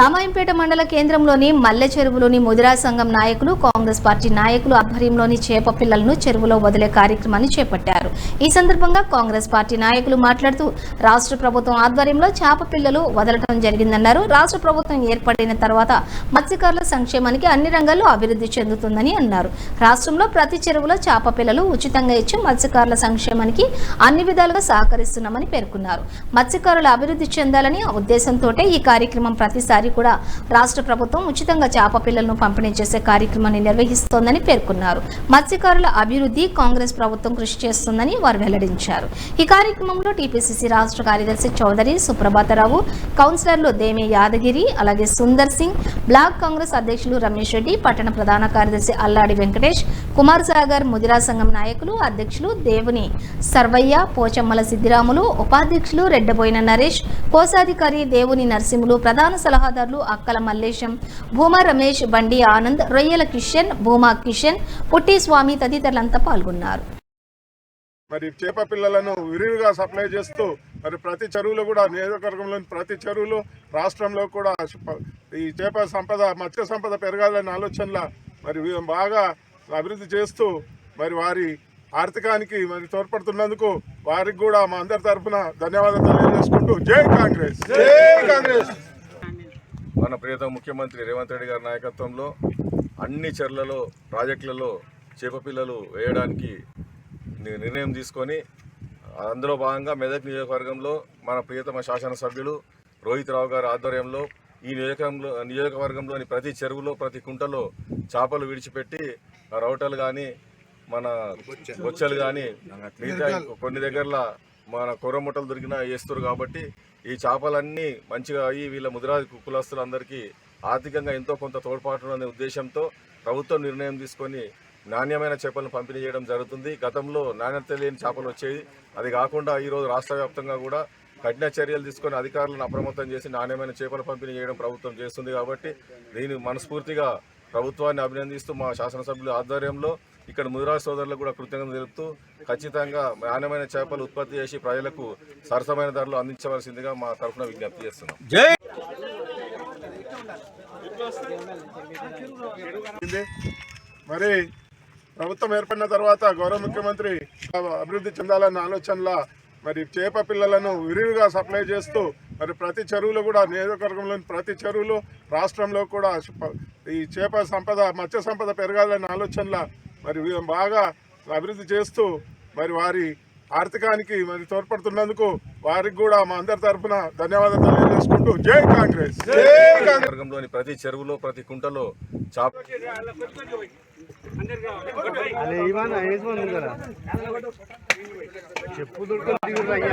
రామాయంపేట మండల కేంద్రంలోని మల్లె చెరువులోని ముదిరా సంఘం నాయకులు కాంగ్రెస్ పార్టీ నాయకులు ఆధ్వర్యంలోని చేప పిల్లలను చెరువులో వదిలే కార్యక్రమాన్ని చేపట్టారు. ఈ సందర్భంగా కాంగ్రెస్ పార్టీ నాయకులు మాట్లాడుతూ రాష్ట్ర ప్రభుత్వం ఆధ్వర్యంలో చేప పిల్లలు వదలటం జరిగిందన్నారు. రాష్ట్ర ప్రభుత్వం ఏర్పడిన తర్వాత మత్స్యకారుల సంక్షేమానికి అన్ని రంగాల్లో అభివృద్ధి చెందుతుందని అన్నారు. రాష్ట్రంలో ప్రతి చెరువులో చేప పిల్లలు ఉచితంగా ఇచ్చి మత్స్యకారుల సంక్షేమానికి అన్ని విధాలుగా సహకరిస్తున్నామని పేర్కొన్నారు. మత్స్యకారులు అభివృద్ధి చెందాలని ఉద్దేశంతో ఈ కార్యక్రమం ప్రతిసారి కూడా రాష్ట్ర ప్రభుత్వం ఉచితంగా చేప పిల్లలను పంపిణీ చేసే కార్యక్రమాన్ని నిర్వహిస్తోందని పేర్కొన్నారు. మత్స్యకారుల అభివృద్ధి కాంగ్రెస్ ప్రభుత్వం కృషి చేస్తుందని వారు వెల్లడించారు. ఈ కార్యక్రమంలో టీపీసీసీ రాష్ట్ర కార్యదర్శి చౌదరి సుప్రభాతరావు కౌన్సిలర్లు దేమి యాదగిరి అలాగే సుందర్ సింగ్ బ్లాక్ కాంగ్రెస్ అధ్యక్షులు రమేష్ రెడ్డి పట్టణ ప్రధాన కార్యదర్శి అల్లాడి వెంకటేష్ కుమార్ సాగర్ ముదిరా సంఘం నాయకులు అధ్యక్షులు దేవుని సర్వయ్య పోచమ్మల సిద్దిరాములు ఉపాధ్యక్షులు రెడ్డబోయిన నరేష్ కోశాధికారి దేవుని నరసింహులు ప్రధాన సలహా సలహాదారులు అక్కల మల్లేశం భూమా రమేష్ బండి ఆనంద్ రొయ్యల కిషన్ భూమా కిషన్ పుట్టి స్వామి తదితరులంతా పాల్గొన్నారు. మరి చేప పిల్లలను విరివిగా సప్లై చేస్తూ మరి ప్రతి చెరువులో కూడా నియోజకవర్గంలోని ప్రతి చెరువులు రాష్ట్రంలో కూడా ఈ చేప సంపద మత్స్య సంపద పెరగాలనే ఆలోచనల మరి బాగా అభివృద్ధి చేస్తూ మరి వారి ఆర్థికానికి మరి తోడ్పడుతున్నందుకు వారికి కూడా మా అందరి తరఫున ధన్యవాదాలు తెలియజేసుకుంటూ జై కాంగ్రెస్! జై కాంగ్రెస్! మన ప్రియతమ ముఖ్యమంత్రి రేవంత్ రెడ్డి గారి నాయకత్వంలో అన్ని చెర్లలో ప్రాజెక్టులలో చేప పిల్లలు వేయడానికి నిర్ణయం తీసుకొని అందులో భాగంగా మెదక్ నియోజకవర్గంలో మన ప్రియతమ శాసనసభ్యులు రోహిత్ రావు గారి ఆధ్వర్యంలో ఈ నియోజకంలో నియోజకవర్గంలోని ప్రతి చెరువులో ప్రతి కుంటలో చేపలు విడిచిపెట్టి రౌటలు కానీ మన బొచ్చలు కానీ మిగతా కొన్ని దగ్గరలో మన కొర్రముట్టలు దొరికినా వేస్తారు కాబట్టి ఈ చేపలన్నీ మంచిగా అయ్యి వీళ్ళ ముదిరా కులస్తులందరికీ ఆర్థికంగా ఎంతో కొంత తోడ్పాటు అనే ఉద్దేశంతో ప్రభుత్వం నిర్ణయం తీసుకొని నాణ్యమైన చేపలను పంపిణీ చేయడం జరుగుతుంది. గతంలో నాణ్యత లేని చేపలు వచ్చేవి. అది కాకుండా ఈరోజు రాష్ట్ర వ్యాప్తంగా కూడా కఠిన చర్యలు తీసుకొని అధికారులను అప్రమత్తం చేసి నాణ్యమైన చేపల పంపిణీ చేయడం ప్రభుత్వం చేస్తుంది కాబట్టి దీన్ని మనస్ఫూర్తిగా ప్రభుత్వాన్ని అభినందిస్తూ మా శాసనసభ్యుల ఆధ్వర్యంలో ఇక్కడ ముదిరాజ్ సోదరులకు కూడా కృతజ్ఞత తెలుపుతూ ఖచ్చితంగా నాణ్యమైన చేపలు ఉత్పత్తి చేసి ప్రజలకు సరసమైన ధరలు అందించవలసిందిగా మా తరఫున విజ్ఞప్తి చేస్తున్నాం. మరి ప్రభుత్వం ఏర్పడిన తర్వాత గౌరవ ముఖ్యమంత్రి అభివృద్ధి చెందాలన్న ఆలోచనల మరి చేప పిల్లలను విరివిగా సప్లై చేస్తూ మరి ప్రతి చెరువులో కూడా నియోజకవర్గంలోని ప్రతి చెరువులు రాష్ట్రంలో కూడా ఈ చేప సంపద మత్స్య సంపద పెరగాలన్న ఆలోచనల మరి బాగా అభివృద్ధి చేస్తూ మరి వారి ఆర్థికానికి మరి తోడ్పడుతున్నందుకు వారికి కూడా మా అందరి తరఫున ధన్యవాదాలు తెలియజేసుకుంటూ జై కాంగ్రెస్. జై కాంగ్రెస్. వర్గంలోని ప్రతి చెరువులో ప్రతి కుంటలో చేప చెప్పు అయ్యా.